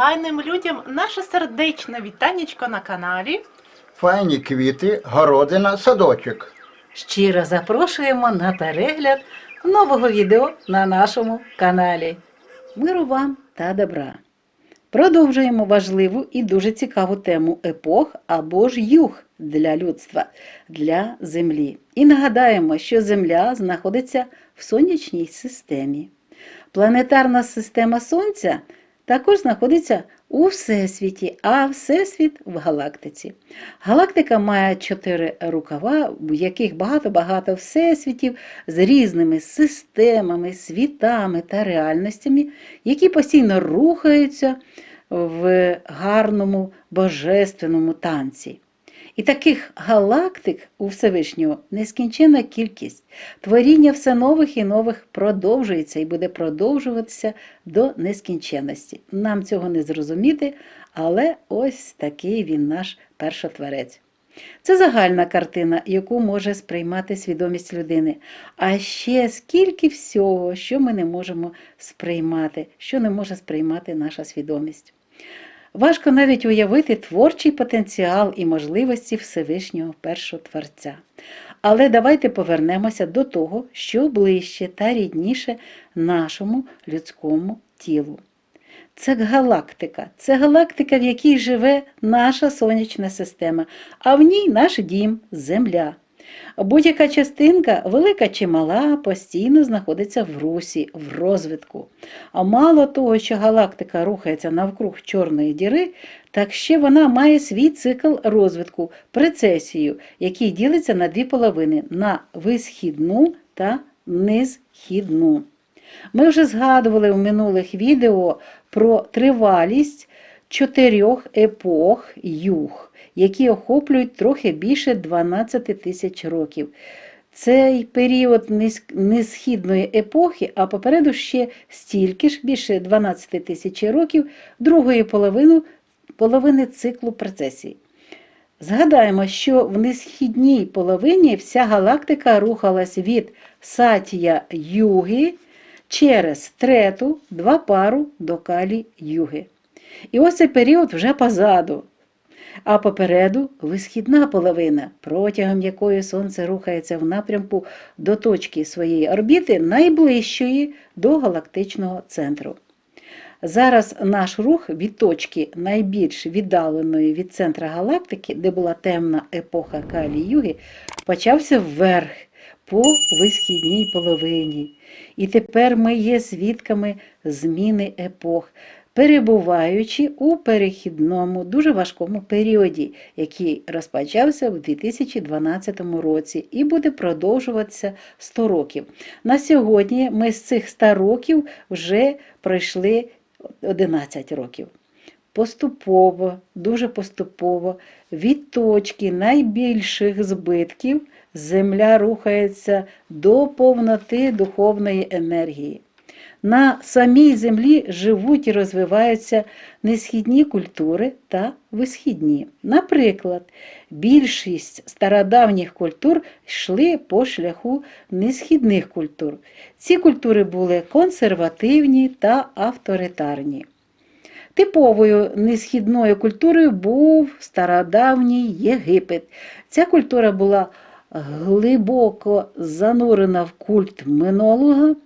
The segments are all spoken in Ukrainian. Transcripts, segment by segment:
файним людям наше сердечне вітанечко на каналі. Файні квіти, городина, садочок. Щиро запрошуємо на перегляд нового відео на нашому каналі. Миру вам та добра! Продовжуємо важливу і дуже цікаву тему епох або ж юг для людства, для Землі. І нагадаємо, що Земля знаходиться в сонячній системі. Планетарна система Сонця також знаходиться у Всесвіті, а Всесвіт в галактиці. Галактика має чотири рукава, в яких багато-багато всесвітів з різними системами, світами та реальностями, які постійно рухаються в гарному божественному танці. І таких галактик у Всевишнього нескінченна кількість. Творіння все нових і нових продовжується і буде продовжуватися до нескінченності. Нам цього не зрозуміти, але ось такий він наш першотворець. Це загальна картина, яку може сприймати свідомість людини. А ще скільки всього, що ми не можемо сприймати, що не може сприймати наша свідомість. Важко навіть уявити творчий потенціал і можливості Всевишнього Першотворця. Але давайте повернемося до того, що ближче та рідніше нашому людському тілу. Це галактика. Це галактика, в якій живе наша сонячна система, а в ній наш дім Земля. Будь-яка частинка, велика чи мала, постійно знаходиться в русі, в розвитку. А мало того, що галактика рухається навкруг чорної діри, так ще вона має свій цикл розвитку, прецесію, який ділиться на дві половини на висхідну та низхідну. Ми вже згадували в минулих відео про тривалість чотирьох епох юг, які охоплюють трохи більше 12 тисяч років. Цей період несхідної епохи, а попереду ще стільки ж, більше 12 тисяч років, другої половини, половини циклу процесії. Згадаємо, що в несхідній половині вся галактика рухалась від Сатія Юги через трету, два пару до Калі Юги. І ось цей період вже позаду. А попереду висхідна половина, протягом якої Сонце рухається в напрямку до точки своєї орбіти, найближчої до галактичного центру. Зараз наш рух від точки найбільш віддаленої від центра галактики, де була темна епоха Калі-Юги, почався вверх по висхідній половині. І тепер ми є свідками зміни епох, перебуваючи у перехідному, дуже важкому періоді, який розпочався в 2012 році і буде продовжуватися 100 років. На сьогодні ми з цих 100 років вже пройшли 11 років. Поступово, дуже поступово, від точки найбільших збитків Земля рухається до повноти духовної енергії. На самій землі живуть і розвиваються несхідні культури та висхідні. Наприклад, більшість стародавніх культур йшли по шляху несхідних культур. Ці культури були консервативні та авторитарні. Типовою несхідною культурою був стародавній Єгипет. Ця культура була глибоко занурена в культ минулого,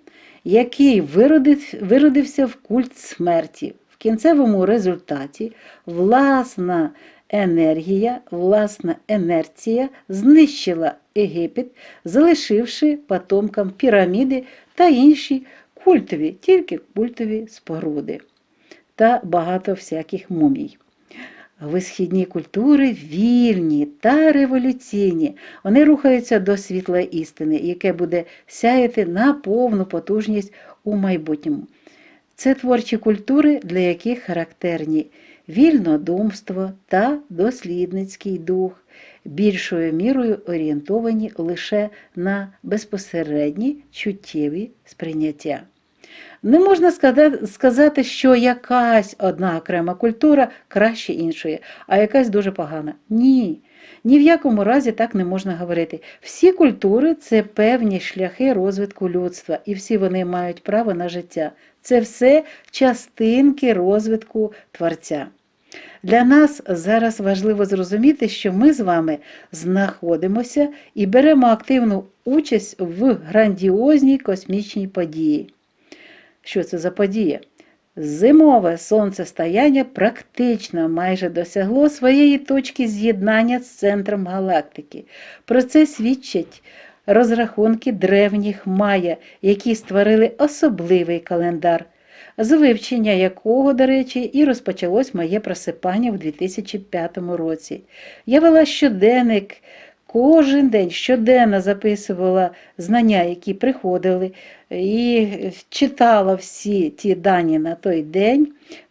який виродив- виродився в культ смерті. В кінцевому результаті власна енергія, власна інерція знищила Єгипет, залишивши потомкам піраміди та інші культові, тільки культові споруди та багато всяких мумій. Висхідні культури вільні та революційні. Вони рухаються до світла істини, яке буде сяяти на повну потужність у майбутньому. Це творчі культури, для яких характерні вільнодумство та дослідницький дух, більшою мірою орієнтовані лише на безпосередні чуттєві сприйняття. Не можна сказати, сказати, що якась одна окрема культура краще іншої, а якась дуже погана. Ні. Ні в якому разі так не можна говорити. Всі культури це певні шляхи розвитку людства, і всі вони мають право на життя. Це все частинки розвитку Творця. Для нас зараз важливо зрозуміти, що ми з вами знаходимося і беремо активну участь в грандіозній космічній події. Що це за подія? Зимове сонцестояння практично майже досягло своєї точки з'єднання з центром галактики. Про це свідчать розрахунки древніх майя, які створили особливий календар, з вивчення якого, до речі, і розпочалось моє просипання в 2005 році. Я вела щоденник. Кожен день щоденно записувала знання, які приходили, і читала всі ті дані на той день,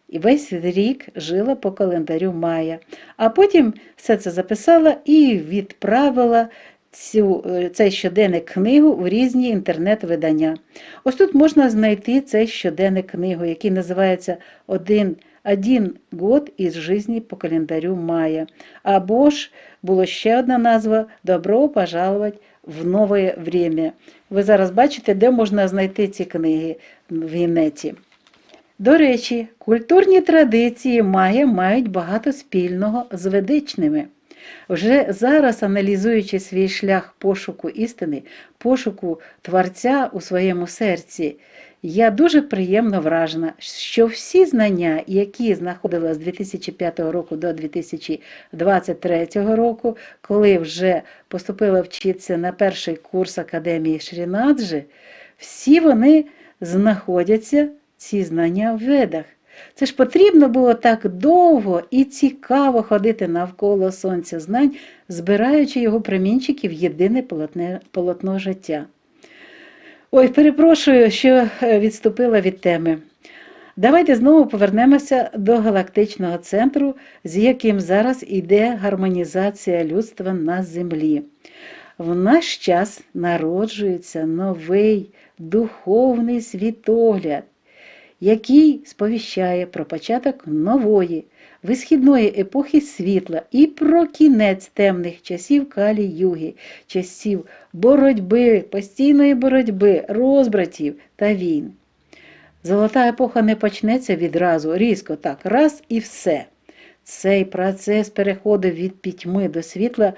і весь рік жила по календарю Мая. А потім все це записала і відправила цю, цей щоденник книгу в різні інтернет-видання. Ось тут можна знайти цей щоденник книгу, який називається Один. Один год із жизни по календарю Мая. Або ж було ще одна назва Добро пожаловать в нове время. Ви зараз бачите, де можна знайти ці книги в інеті. До речі, культурні традиції Майя мають багато спільного з ведичними. Вже зараз, аналізуючи свій шлях пошуку істини, пошуку Творця у своєму серці, я дуже приємно вражена, що всі знання, які знаходила з 2005 року до 2023 року, коли вже поступила вчитися на перший курс Академії Шрінаджі, всі вони знаходяться, ці знання в ведах. Це ж потрібно було так довго і цікаво ходити навколо сонця знань, збираючи його промінчики в єдине полотне, полотно життя. Ой, перепрошую, що е, відступила від теми. Давайте знову повернемося до галактичного центру, з яким зараз іде гармонізація людства на землі. В наш час народжується новий духовний світогляд, який сповіщає про початок нової, висхідної епохи світла і про кінець темних часів калі юги, часів боротьби, постійної боротьби, розбратів та війн. Золота епоха не почнеться відразу, різко так, раз і все. Цей процес переходу від пітьми до світла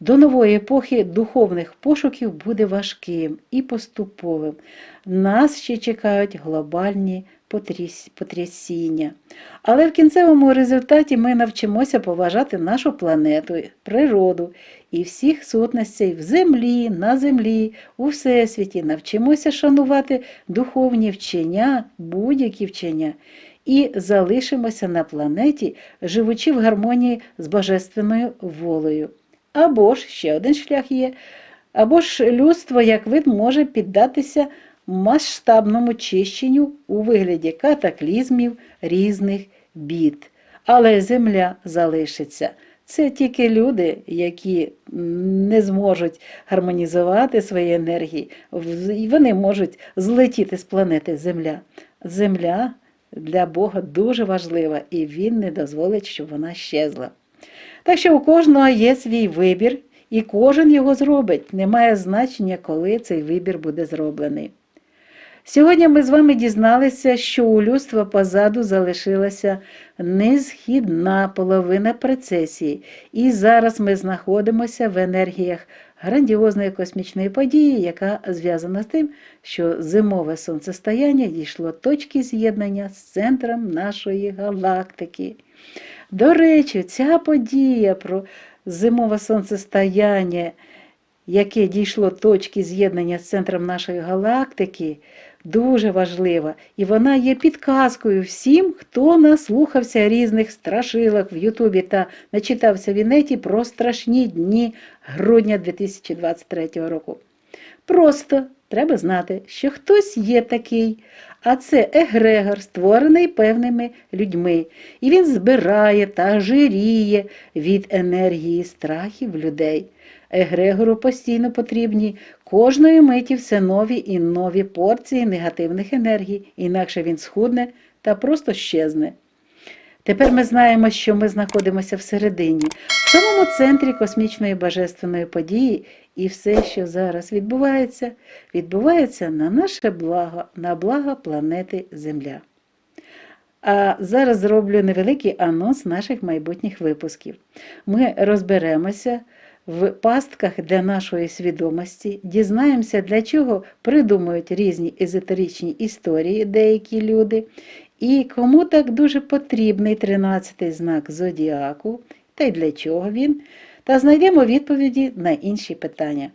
до нової епохи духовних пошуків буде важким і поступовим. Нас ще чекають глобальні потрясіння. Але в кінцевому результаті ми навчимося поважати нашу планету, природу і всіх сутностей в землі, на землі, у всесвіті, навчимося шанувати духовні вчення, будь-які вчення, і залишимося на планеті, живучи в гармонії з божественною волею. Або ж ще один шлях є, або ж людство як вид може піддатися масштабному чищенню у вигляді катаклізмів різних бід. Але земля залишиться. Це тільки люди, які не зможуть гармонізувати свої енергії, вони можуть злетіти з планети Земля. Земля для Бога дуже важлива, і Він не дозволить, щоб вона щезла. Так що у кожного є свій вибір, і кожен його зробить. Немає значення, коли цей вибір буде зроблений. Сьогодні ми з вами дізналися, що у людства позаду залишилася несхідна половина процесії, і зараз ми знаходимося в енергіях грандіозної космічної події, яка зв'язана з тим, що зимове сонцестояння дійшло точки з'єднання з центром нашої галактики. До речі, ця подія про зимове сонцестояння, яке дійшло точки з'єднання з центром нашої галактики, дуже важлива. І вона є підказкою всім, хто наслухався різних страшилок в Ютубі та начитався в інеті про страшні дні грудня 2023 року. Просто треба знати, що хтось є такий, а це егрегор, створений певними людьми, і він збирає та жиріє від енергії страхів людей. Егрегору постійно потрібні кожної миті все нові і нові порції негативних енергій, інакше він схудне та просто щезне. Тепер ми знаємо, що ми знаходимося всередині, в самому центрі космічної божественної події, і все, що зараз відбувається, відбувається на наше благо, на благо планети Земля. А зараз зроблю невеликий анонс наших майбутніх випусків. Ми розберемося в пастках для нашої свідомості, дізнаємося, для чого придумують різні езотеричні історії деякі люди, і кому так дуже потрібний 13-й знак зодіаку, та й для чого він, та знайдемо відповіді на інші питання.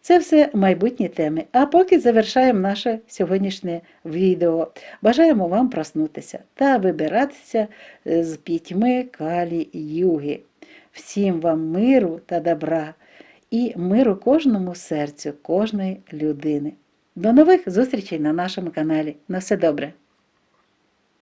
Це все майбутні теми. А поки завершаємо наше сьогоднішнє відео. Бажаємо вам проснутися та вибиратися е, з пітьми калі юги. Всім вам миру та добра і миру кожному серцю, кожної людини. До нових зустрічей на нашому каналі. На все добре!